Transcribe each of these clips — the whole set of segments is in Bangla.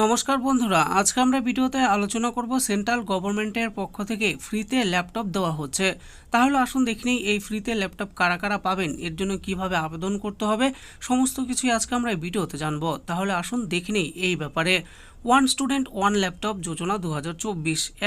নমস্কার বন্ধুরা, আজকে আমরা ভিডিওতে আলোচনা করব সেন্ট্রাল গভর্নমেন্টের পক্ষ থেকে ফ্রিতে ল্যাপটপ দেওয়া হচ্ছে। তাহলে আসুন দেখে এই ফ্রিতে ল্যাপটপ কারা কারা পাবেন, এর জন্য কীভাবে আবেদন করতে হবে, সমস্ত কিছুই আজকে আমরা ভিডিওতে জানব। তাহলে আসুন দেখে এই ব্যাপারে। ওয়ান স্টুডেন্ট, ওয়ান ল্যাপটপ, যোজনা দু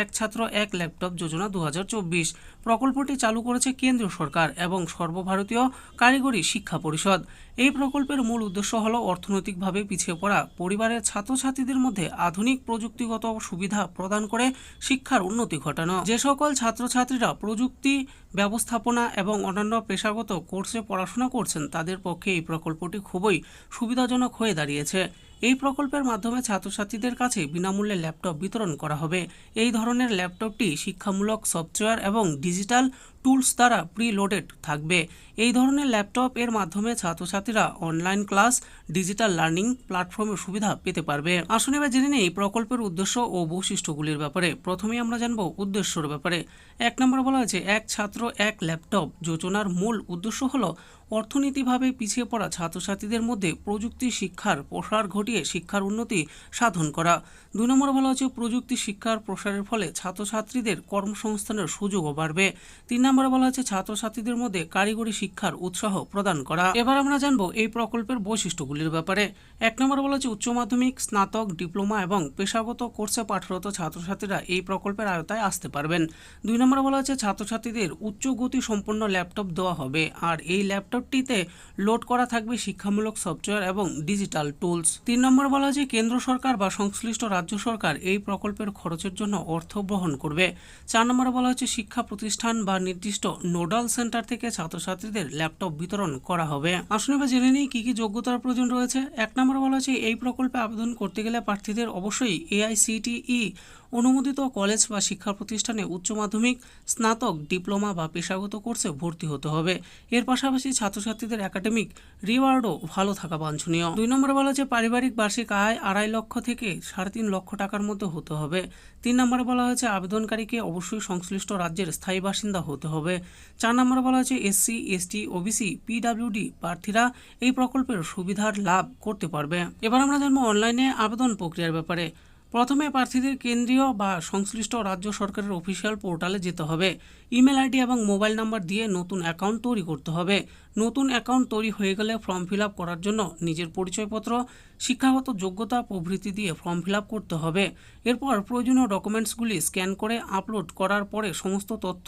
এক ছাত্র, এক ল্যাপটপ, যোজনা দু হাজার চব্বিশ। প্রকল্পটি চালু করেছে কেন্দ্রীয় সরকার এবং সর্বভারতীয় কারিগরি শিক্ষা পরিষদ। এই প্রকল্পের মূল উদ্দেশ্য হল অর্থনৈতিকভাবে পিছিয়ে পড়া পরিবারের ছাত্রছাত্রীদের মধ্যে আধুনিক প্রযুক্তিগত সুবিধা প্রদান করে শিক্ষার উন্নতি ঘটানো। যে সকল ছাত্রছাত্রীরা প্রযুক্তি ব্যবস্থাপনা এবং অন্যান্য পেশাগত কোর্সে পড়াশোনা করছেন, তাদের পক্ষে এই প্রকল্পটি খুবই সুবিধাজনক হয়ে দাঁড়িয়েছে। এই প্রকল্পের মাধ্যমে ছাত্রছাত্রীদের কাছে বিনামূল্যে ল্যাপটপ বিতরণ করা হবে। এই ধরনের ল্যাপটপটি শিক্ষামূলক সফটওয়্যার এবং ডিজিটাল টুলস দ্বারা প্রিলোডেড থাকবে। এই ধরনের ল্যাপটপ এর মাধ্যমে ছাত্রছাত্রীরা অনলাইন ক্লাস ডিজিটাল লার্নিং প্ল্যাটফর্মের সুবিধা পেতে পারবে। আসুন এবার জেনে নেই প্রকল্পের উদ্দেশ্য ও বৈশিষ্ট্যগুলির ব্যাপারে। প্রথমেই আমরা জানব উদ্দেশ্যর ব্যাপারে। এক নম্বর বলা হয়েছে, এক ছাত্র, এক ল্যাপটপ যোজনার মূল উদ্দেশ্য হলো অর্থনীতিভাবে পিছিয়ে পড়া ছাত্রছাত্রীদের মধ্যে প্রযুক্তি শিক্ষার প্রসার ঘটিয়ে শিক্ষার উন্নতি সাধন করা। দুই নম্বর বলা হচ্ছে প্রযুক্তি শিক্ষার প্রসারের ফলে ছাত্রছাত্রীদের কর্মসংস্থানের সুযোগও বাড়বে। তিন নম্বরে বলা হচ্ছে ছাত্রছাত্রীদের মধ্যে কারিগরি শিক্ষার উৎসাহ প্রদান করা। এবার আমরা জানব এই প্রকল্পের বৈশিষ্ট্যগুলির ব্যাপারে। এক নম্বরে বলা হচ্ছে উচ্চ মাধ্যমিক, স্নাতক, ডিপ্লোমা এবং পেশাগত কোর্সে পাঠরত ছাত্রছাত্রীরা এই প্রকল্পের আয়তায় আসতে পারবেন। দুই নম্বরে বলা হচ্ছে ছাত্রছাত্রীদের উচ্চ গতি সম্পন্ন ল্যাপটপ দেওয়া হবে। আর এই ল্যাপটপটিতে লোড করা থাকবে শিক্ষামূলক সফটওয়্যার এবং ডিজিটাল টুলস। তিন নম্বর বলা হচ্ছে কেন্দ্র সরকার বা সংশ্লিষ্ট রাজ্য সরকার এই প্রকল্পের খরচের জন্য অর্থ বহন করবে। চার নম্বরে বলা হচ্ছে শিক্ষা প্রতিষ্ঠান বা নির্দিষ্ট নোডাল সেন্টার থেকে ছাত্রছাত্রীদের ল্যাপটপ বিতরণ করা হবে। আসলে এবার জেনে নিই কী কী যোগ্যতার প্রয়োজন রয়েছে। এক নম্বর বলা হচ্ছে এই প্রকল্পে আবেদন করতে গেলে প্রার্থীদের অবশ্যই এআইসিটিই অনুমোদিত কলেজ বা শিক্ষা প্রতিষ্ঠানে উচ্চ মাধ্যমিক, স্নাতক, ডিপ্লোমা বা পেশাগত কোর্সে ভর্তি হতে হবে। এর পাশাপাশি ছাত্রছাত্রীদের একাডেমিক রিওয়ার্ডও ভালো থাকা বাঞ্ছনীয়। দুই নম্বরে বলা হয়েছে, পারিবারিক বার্ষিক আয় আড়াই লক্ষ থেকে সাড়ে তিন লক্ষ টাকার মধ্যে হতে হবে। তিন নম্বরে বলা হয়েছে, আবেদনকারীকে অবশ্যই সংশ্লিষ্ট রাজ্যের স্থায়ী বাসিন্দা হতে হবে। চার নম্বরে বলা হয়েছে এসসি এসটি ওবিসি পিডাব্লিউডি প্রার্থীরা এই প্রকল্পের সুবিধার লাভ করতে পারবে। এবার আমরা জানব অনলাইনে আবেদন প্রক্রিয়ার ব্যাপারে। প্রথমে প্রার্থীদের কেন্দ্রীয় বা সংশ্লিষ্ট রাজ্য সরকারের অফিসিয়াল পোর্টালে যেতে হবে। ইমেল আইডি এবং মোবাইল নাম্বার দিয়ে নতুন অ্যাকাউন্ট তৈরি করতে হবে। নতুন অ্যাকাউন্ট তৈরি হয়ে গেলে ফর্ম ফিল করার জন্য নিজের পরিচয়পত্র, শিক্ষাগত যোগ্যতা, প্রভৃতি দিয়ে ফর্ম ফিল করতে হবে। এরপর প্রয়োজনীয় ডকুমেন্টসগুলি স্ক্যান করে আপলোড করার পরে সমস্ত তথ্য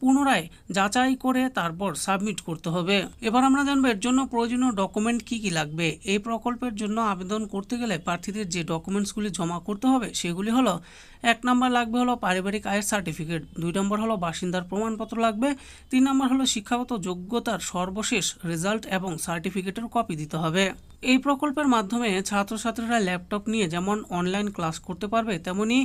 পুনরায় যাচাই করে তারপর সাবমিট করতে হবে। এবার আমরা জানব এর জন্য প্রয়োজনীয় ডকুমেন্ট কি কি লাগবে। এই প্রকল্পের জন্য আবেদন করতে গেলে প্রার্থীদের যে ডকুমেন্টসগুলি জমা করতে হবে, সেগুলি হলো, এক নম্বর লাগবে হলো পারিবারিক আয়ের সার্টিফিকেট, দুই নম্বর হলো বাসিন্দার প্রমাণপত্র লাগবে, তিন নম্বর হলো শিক্ষাগত যোগ্যতার সর্বশেষ রেজাল্ট এবং সার্টিফিকেটের কপি দিতে হবে। এই প্রকল্পের মাধ্যমে ছাত্রছাত্রীরা ল্যাপটপ নিয়ে যেমন অনলাইন ক্লাস করতে পারবে, তেমনি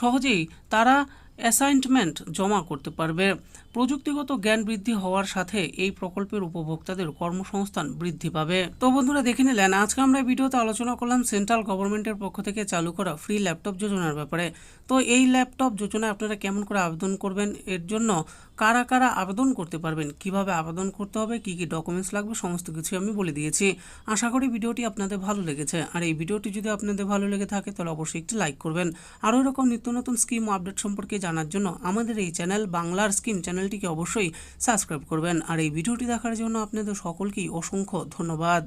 সহজেই তারা অ্যাসাইনমেন্ট জমা করতে পারবে। প্রযুক্তিগত জ্ঞান বৃদ্ধি হওয়ার সাথে এই প্রকল্পের উপভোক্তাদের কর্মসংস্থান বৃদ্ধি পাবে। তো বন্ধুরা, দেখে নিলেন, আজকে আমরা ভিডিওতে আলোচনা করলাম সেন্ট্রাল গভর্নমেন্টের পক্ষ থেকে চালু করা ফ্রি ল্যাপটপ যোজনার ব্যাপারে। তো এই ল্যাপটপ যোজনায় আপনারা কেমন করে আবেদন করবেন? এর জন্য কারা কারা আবেদন করতে পারবেন? কীভাবে আবেদন করতে হবে? কি কি ডকুমেন্টস লাগবে? সমস্ত কিছু আমি বলে দিয়েছি। আশা করি ভিডিওটি আপনাদের ভালো লেগেছে। আর এই ভিডিওটি যদি আপনাদের ভালো লেগে থাকে, তাহলে অবশ্যই একটি লাইক করবেন। আরও এরকম নিত্য নতুন স্কিম আপডেট সম্পর্কে জানার জন্য আমাদের এই চ্যানেল বাংলার স্কিম চ্যানেলটিকে অবশ্যই সাবস্ক্রাইব করবেন। আর এই ভিডিওটি দেখার জন্য আপনাদের সকলকেই অসংখ্য ধন্যবাদ।